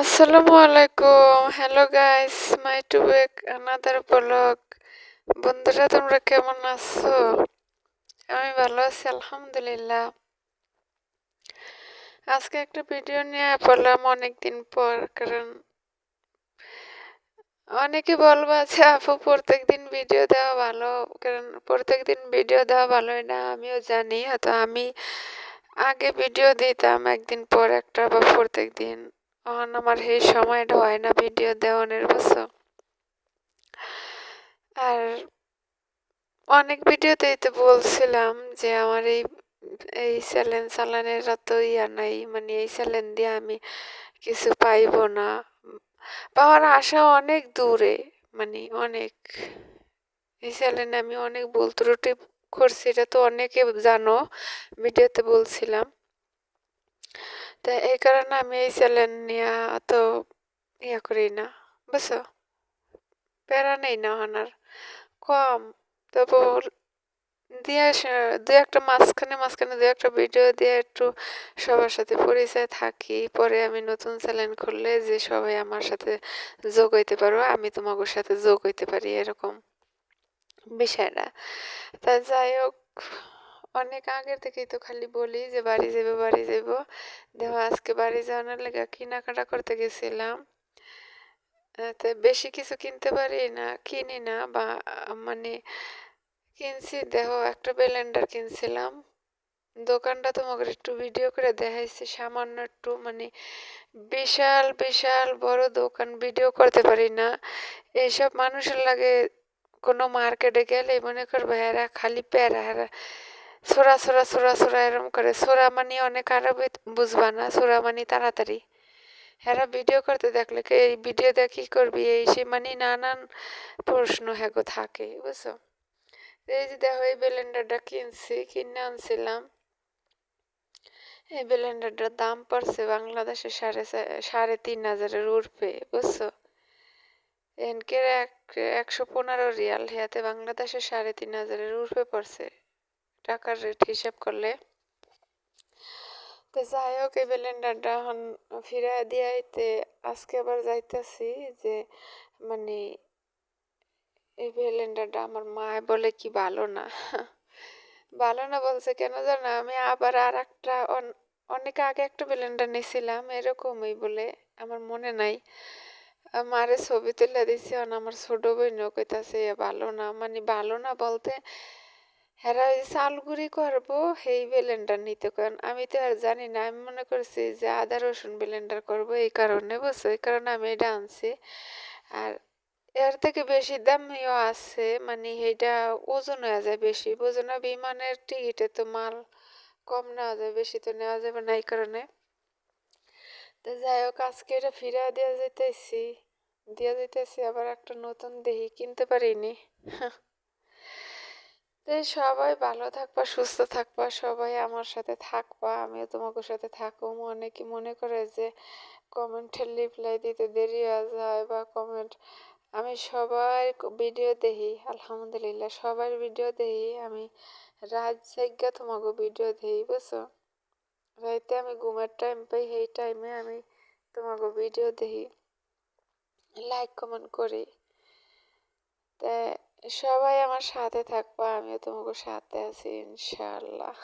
আসসালামু আলাইকুম। Hello guys my to back another blog বন্ধুরা, তোমরা কেমন আছো? আমি ভালো আছি, আলহামদুলিল্লাহ। আজকে একটা ভিডিও নিয়ে পড়লাম অনেকদিন পর, কারণ অনেকে বলব যে, আপু প্রত্যেক দিন ভিডিও দেওয়া ভালো। কারণ প্রত্যেক দিন ভিডিও দেওয়া ভালোই না, আমিও জানি। হয়তো আমি আগে ভিডিও দিতাম একদিন পর একটা বা প্রত্যেক দিন তখন আমার সেই সময়টা হয় না, ভিডিও দেওয়ানের বুঝছ আর অনেক ভিডিওতেই তো বলছিলাম যে আমার এই এই চ্যালেঞ্জ চালানের অত ইয়া নাই মানে এই চ্যালেঞ্জ দিয়ে আমি কিছু পাইব না। পাওয়ার আশা অনেক দূরে মানে অনেক। এই চ্যালেঞ্জে আমি অনেক ভুল ত্রুটি করছি, এটা তো অনেকে জানো, ভিডিওতে বলছিলাম। তা এই কারণে আমি এই চ্যালেঞ্জ নিয়ে অত ইয়া করি না বুঝছ প্যারা নেই না ওনার কম তারপর দিয়ে দু একটা মাঝখানে মাঝখানে দু একটা ভিডিও দিয়ে একটু সবার সাথে পরিচয় থাকি পরে আমি নতুন চ্যানেল খুললে যে সবাই আমার সাথে যোগ হইতে পারো আমি তোমাদের সাথে যোগ হইতে পারি এরকম বিষয়টা তা যাই হোক অনেক আগের থেকেই তো খালি বলি যে বাড়ি যাব বাড়ি যাব দেখো, আজকে বাড়ি যাওয়ানোর লেগে কেনাকাটা করতে গেছিলাম। তো বেশি কিছু কিনতে পারি না, কিনি না বা মানে কিনছি, দেখো, একটা ব্লেন্ডার কিনছিলাম। দোকানটা তোমাকে একটু ভিডিও করে দেখাইছি, সামান্য একটু মানে বিশাল বিশাল বড় দোকান, ভিডিও করতে পারি না। এইসব মানুষের লাগে কোনো মার্কেটে গেলে মনে করবে হেরা খালি প্যারা হেরা ছোড়া ছোড়া সোরা ছোড়া এরম করে। সোরা মানে অনেক আরও বুঝবা না? সোরা মানে তাড়াতাড়ি। হেরা ভিডিও করতে দেখলে এই ভিডিও দিয়ে কী করবি? এই সে মানে নানান প্রশ্ন হ্যাগো থাকে, বুঝছ? এই যে দেখো, এই ব্লেন্ডারটা কিনছি, কিনে আনছিলাম। এই ব্লেন্ডারটার দাম পড়ছে বাংলাদেশে সাড়ে সাড়ে তিন হাজারের উর্ফে, বুঝছ? এনকে এক, একশো পনেরো রিয়াল, হেয়াতে বাংলাদেশে সাড়ে তিন হাজারের উর্ফে পড়ছে। টাকার রেট হিসাব করলে। তো যাই হোক, এই ব্লেন্ডারটা এখন ফিরে দিয়াইতে আজকে আবার যাইতেছি যে মানে এই ব্লেন্ডারটা আমার মা বলে কি ভালো না। ভালো না বলছে কেন জানো? আমি আবার আর একটা অনেক আগে একটা ব্লেন্ডার নিয়েছিলাম, এরকমই বলে আমার মনে নাই। মারে ছবি তুলে দিছি আমার ছোট বইনও কইতাছে ভালো না। মানে ভালো না বলতে হেরা ওই চালগুড়ি করব, সেই ব্লেন্ডার নিতে কারণ আমি তো আর জানি না, আমি মনে করছি যে আদা রসুন ব্লেন্ডার করব এই কারণে, বুঝছ? এই কারণে আমি এটা আনছি। আর এর থেকে বেশি দামিও আছে মানে সেইটা ওজন হয়ে যায় বেশি, বোঝো না? বিমানের টিকিটে তো মাল কম নেওয়া যায়, বেশি তো নেওয়া যাবে না এই কারণে। তো যাই হোক, আজকে এটা ফিরা দেওয়া যেতেছি দেওয়া যেতেছি আবার একটা নতুন দেহি কিনতে পারিনি। তো সবাই ভালো থাকবা, সুস্থ থাকবা, সবাই আমার সাথে থাকবা, আমিও তোমাকে সাথে থাকুম অনেকে মনে করে যে কমেন্টের রিপ্লাই দিতে দেরি যায় বা কমেন্ট আমি সবার ভিডিও দেখি, আলহামদুলিল্লাহ সবার ভিডিও দেখি, আমি রাত জায়গা তোমাকে ভিডিও দেখি, বুঝছ? রাইতে আমি ঘুমের টাইম পাই, সেই টাইমে আমি তোমাকে ভিডিও দেখি লাইক কমেন্ট করি। সবাই আমার সাথে থাকব আমিও তোমাকে সাথে আছি ইনশাল্লাহ